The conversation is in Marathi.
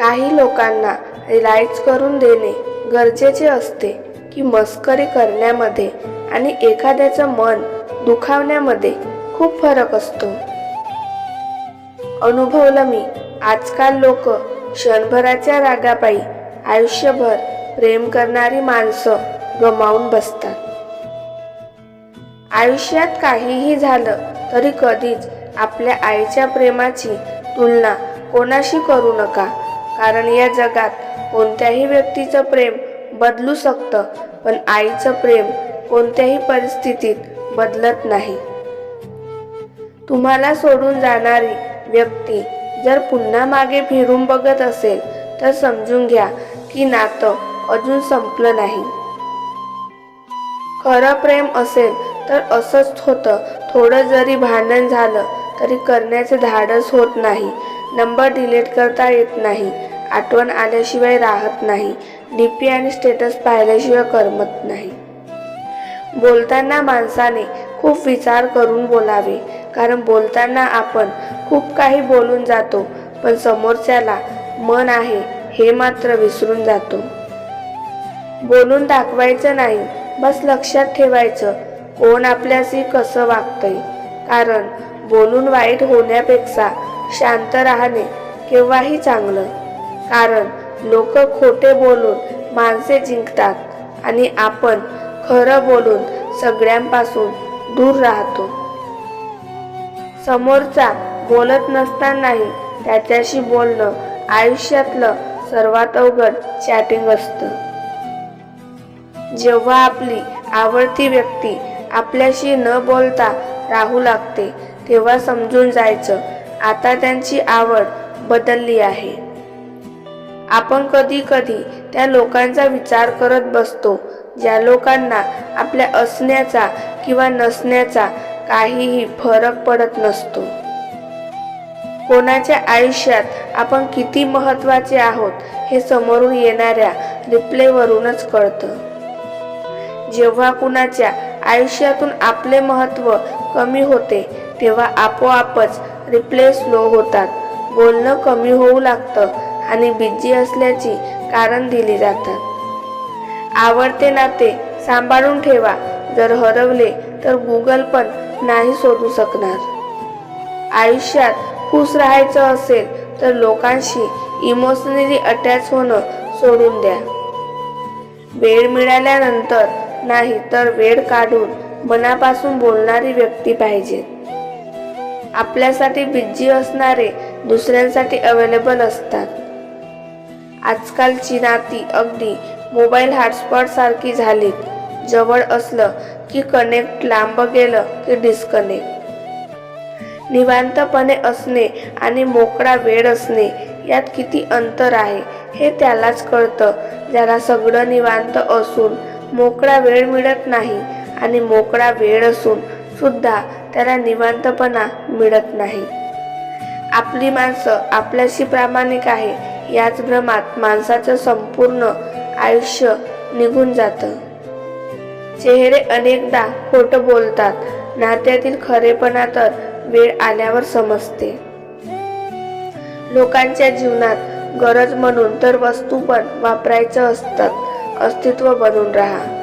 काही लोकांना रिलाईज करून देणे गरजेचे असते की मस्करी करण्यामध्ये आणि एखाद्याचं मन दुखावण्यामध्ये खूप फरक असतो. अनुभवलं मी आजकाल लोक क्षणभराच्या रागापायी आयुष्यभर प्रेम करणारी माणसं गमावून बसतात. आयुष्यात काहीही झालं तरी कधीच आपल्या आईच्या प्रेमाची तुलना कोणाशी करू नका. कारण या जगात कोणत्याही व्यक्तीचं प्रेम बदलू शकतं पण आईचं प्रेम कोणत्याही परिस्थितीत बदलत नाही. तुम्हाला सोडून जाणारी व्यक्ती जर पुन्हा मागे फिरून बघत असेल तर समजून घ्या की नातं अजून संपलं नाही. खरं प्रेम असेल तर असंच होतं. थोडं जरी भांडण झालं तरी करण्याचे धाडस होत नाही. नंबर डिलीट करता येत नाही. आठवण आल्याशिवाय राहत नाही. डी पी आणि स्टेटस पाहिल्याशिवाय करमत नाही. बोलताना माणसाने खूप विचार करून बोलावे. कारण बोलताना आपण खूप काही बोलून जातो पण समोरच्याला मन आहे हे मात्र विसरून जातो. बोलून दाखवायचं नाही बस लक्षात ठेवायचं कोण आपल्याशी कसं वागतंय. कारण बोलून वाईट होण्यापेक्षा शांत राहणे केव्हाही चांगलं. कारण लोक खोटे बोलून माणसे जिंकतात आणि आपण खरं बोलून सगळ्यांपासून दूर राहतो. समोरचा बोलत नसतानाही त्याच्याशी बोलणं आयुष्यातलं सर्वात अवघड चॅटिंग असतं. जेव्हा आपली आवडती व्यक्ती आपल्याशी न बोलता राहू लागते तेव्हा समजून जायचं. आता त्यांची आवड बदलली आहे. आपण कधी कधी त्या लोकांचा विचार करत बसतो ज्या लोकांना आपल्या असण्याचा किंवा नसण्याचा काहीही फरक पडत नसतो. कोणाच्या आयुष्यात आपण किती महत्त्वाचे आहोत हे समोरून येणाऱ्या रिप्लेवरूनच कळतं. जेव्हा कुणाच्या आयुष्यातून आपले महत्त्व कमी होते तेव्हा आपोआपच रिप्ले स्लो होतात. बोलणं कमी होऊ लागतं आणि बिझी असल्याची कारण दिली जातात. आवडते नाते सांभाळून ठेवा. जर हरवले तर गुगल पण नाही शोधू शकणार. आयुष्यात खुश राहायचं असेल तर लोकांशी इमोशनली अटॅच होणं सोडून द्या. वेळ मिळाल्यानंतर नाही तर वेळ काढून मनापासून बोलणारी व्यक्ती पाहिजे. आपल्यासाठी बिज्जी असणारे दुसऱ्यांसाठी अवेलेबल असतात. आजकालची नाती अगदी मोबाईल हॉटस्पॉट सारखी झालीत. जवळ असलं की कनेक्ट लांब गेलं की डिस्कनेक्ट निवांतपणे असणे आणि मोकळा वेळ असणे यात किती अंतर आहे हे त्यालाच कळतं. ज्याला सगळं निवांत असून मोकळा वेळ मिळत नाही आणि मोकळा वेळ असून सुद्धा त्याला निवांतपणा मिळत नाही. आपली माणसं आपल्याशी प्रामाणिक आहे याच भ्रमात माणसाचं संपूर्ण आयुष्य निघून जातं. चेहरे अनेकदा खोटं बोलतात नात्यातील खरेपणा तर वेळ आल्यावर समजते. लोकांच्या जीवनात गरज म्हणून तर वस्तू पण वापरायचं असतात. अस्तित्व बनून राहा.